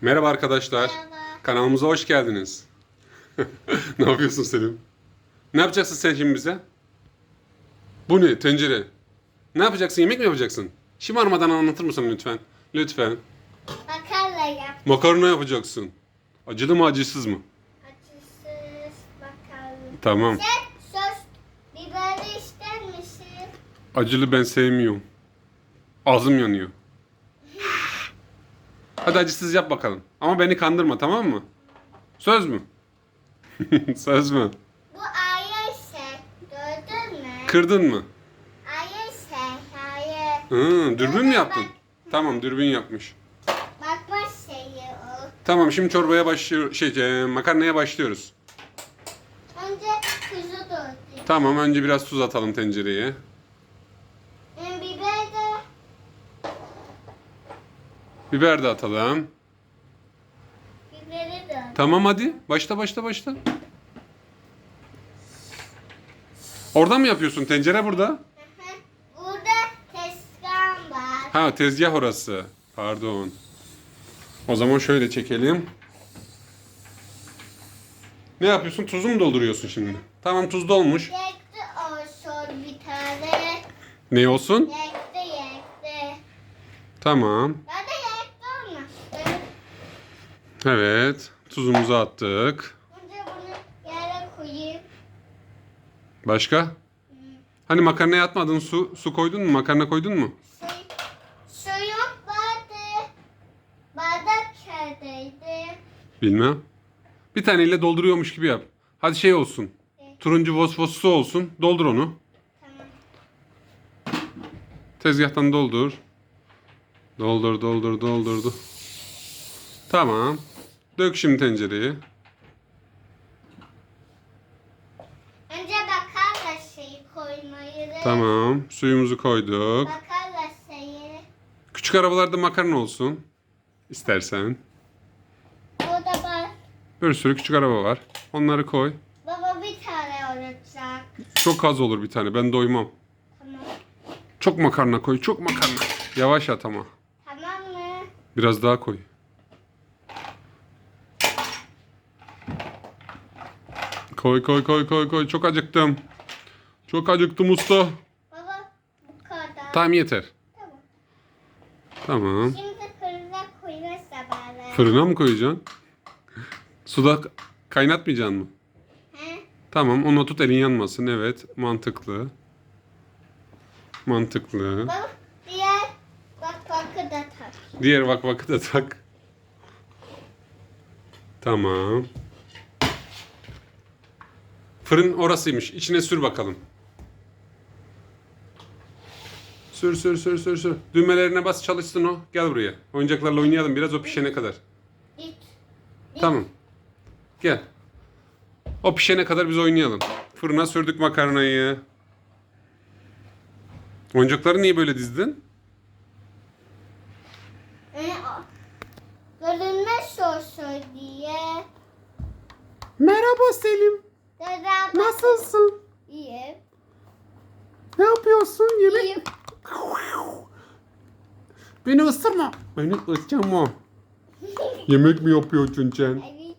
Merhaba arkadaşlar. Merhaba. Kanalımıza hoş geldiniz. ne yapıyorsun Selim? Ne yapacaksın sen şimdi bize? Bu ne? Tencere. Ne yapacaksın? Yemek mi yapacaksın? Şımarmadan anlatır mısın lütfen? Lütfen. Makarna yap. Makarna yapacaksın. Acılı mı acısız mı? Acısız makarna. Tamam. Sen sos biberi ister misin? Acılı ben sevmiyorum. Ağzım yanıyor. Hadi acısız yap bakalım. Ama beni kandırma tamam mı? Söz mü? Söz mü? Bu ayısı. Gördün mü? Kırdın mı? Ayısı. Hayır. Hı, dürbün mü yaptın? Tamam dürbün yapmış. Bakma şeyi o. Tamam şimdi çorbaya başlıyor şey e, makarnaya başlıyoruz. Önce kuzu doğdu. Tamam önce biraz tuz atalım tencereye. Ben biber de Biber de atalım. biberi de. Tamam hadi. Başla başla başla. Oradan mı yapıyorsun? Tencere burada. Burada tezgah var. Ha tezgah orası. Pardon. O zaman şöyle çekelim. Ne yapıyorsun? Tuzu mu dolduruyorsun şimdi? Tamam tuz dolmuş. Yaktı olsun bir tane. Ne olsun? Yaktı yaktı. Tamam. Ben de yaktı olma. Ben Evet. Tuzumuzu attık. önce bunu yere koyayım. Başka? Hani makarnaya atmadın su su koydun mu? Makarna koydun mu? Şey, suyum vardı. Bardak neredeydi? Bilmem. Bir taneyle dolduruyormuş gibi yap. Hadi şey olsun. Turuncu vosvos su olsun. Doldur onu. Tamam. Tezgahtan doldur. Doldur, doldur, doldurdu. Tamam. Dök şimdi tencereye. Önce bakarla şeyi koymayı. Tamam. Suyumuzu koyduk. Bakarla şeyi. Küçük arabalarda makarna olsun. İstersen. Orada var. Bir sürü küçük araba var. Onları koy. Baba bir tane olacak. Çok az olur bir tane. Ben doymam. Tamam. Çok makarna koy. Çok makarna. Yavaş at ama. Tamam mı? Biraz daha koy. Koy koy koy koy koy. Çok acıktım. Çok acıktım usta. Baba bu kadar. Tamam yeter. Tamam. Tamam. Şimdi fırına koyarsa bana. Fırına mı koyacaksın? Suda kaynatmayacaksın mı? He? Tamam onu tut elin yanmasın. Evet mantıklı. Mantıklı. Baba diğer bak bakı da tak. Diğer bak vakı da tak. Tamam. Fırın orasıymış. İçine sür bakalım. Sür sür sür sür sür. Düğmelerine bas çalışsın o. Gel buraya. Oyuncaklarla oynayalım biraz o pişene kadar. Git. Tamam. Gel. O pişene kadar biz oynayalım. Fırına sürdük makarnayı. Oyuncakları niye böyle dizdin? Ee, Görünmez olsun diye. Merhaba Selim. Nasılsın? İyiyim. Ne yapıyorsun? Yemek İyiyim. Beni ısırma. Beni ısırma. Yemek mi yapıyorsun sen? Evet.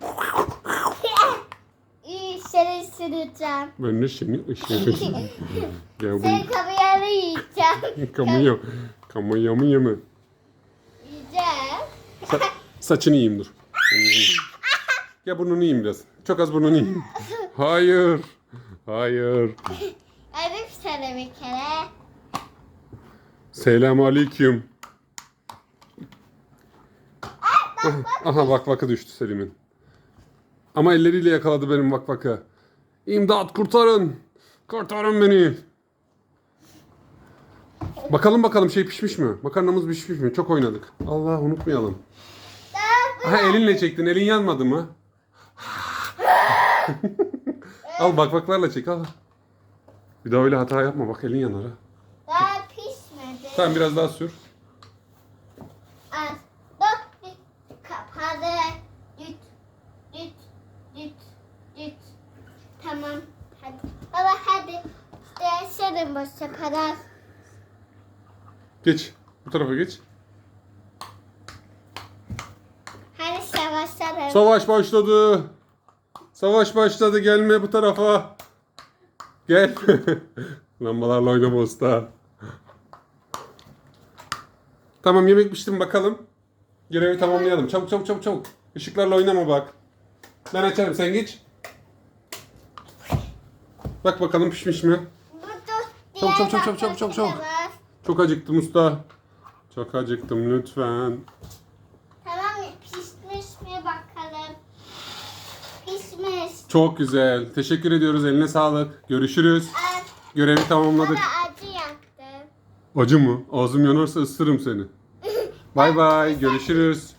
Seni ısıracağım. Ben de seni ısırırım. Gel Seni buraya. kamerayı yiyeceğim. Kamuya. Kamuya mı yeme? Yiyeceğim. Sa- saçını yiyeyim dur. Ya burnunu yiyeyim biraz. Çok az burnunu yiyeyim. Hayır. Hayır. Arif sana bir kere. Selam aleyküm. Aha bak vakı düştü Selim'in. Ama elleriyle yakaladı benim vak vakı. İmdat kurtarın. Kurtarın beni. Bakalım bakalım şey pişmiş mi? Makarnamız pişmiş mi? Çok oynadık. Allah unutmayalım. Aha elinle çektin. Elin yanmadı mı? al bakvaklarla çek al. Bir daha öyle hata yapma. Bak elin yanar ha. Daha pişmedi. Tamam biraz daha sür. Az. Bak bir kapadı. Düt. Düt. Düt. Düt. Tamam. Hadi. Baba hadi. Değişelim sefer. Geç. Bu tarafa geç. savaşalım. Savaş başladı. Savaş başladı. Gelme bu tarafa. Gel. Lambalarla oynama usta. Tamam yemek pişti mi bakalım. Görevi tamamlayalım. Çabuk çabuk çabuk çabuk. Işıklarla oynama bak. Ben açarım sen geç. Bak bakalım pişmiş mi? Çabuk, çabuk, çabuk, çabuk, çabuk, çabuk. Çok acıktım usta. Çok acıktım lütfen. Tamam mı? Pişmiş mi bakalım? Pişmiş. Çok güzel. Teşekkür ediyoruz. Eline sağlık. Görüşürüz. Görevi tamamladık. Bana acı yaktı. Acı mı? Ağzım yanarsa ısırırım seni. Bay bay. Görüşürüz.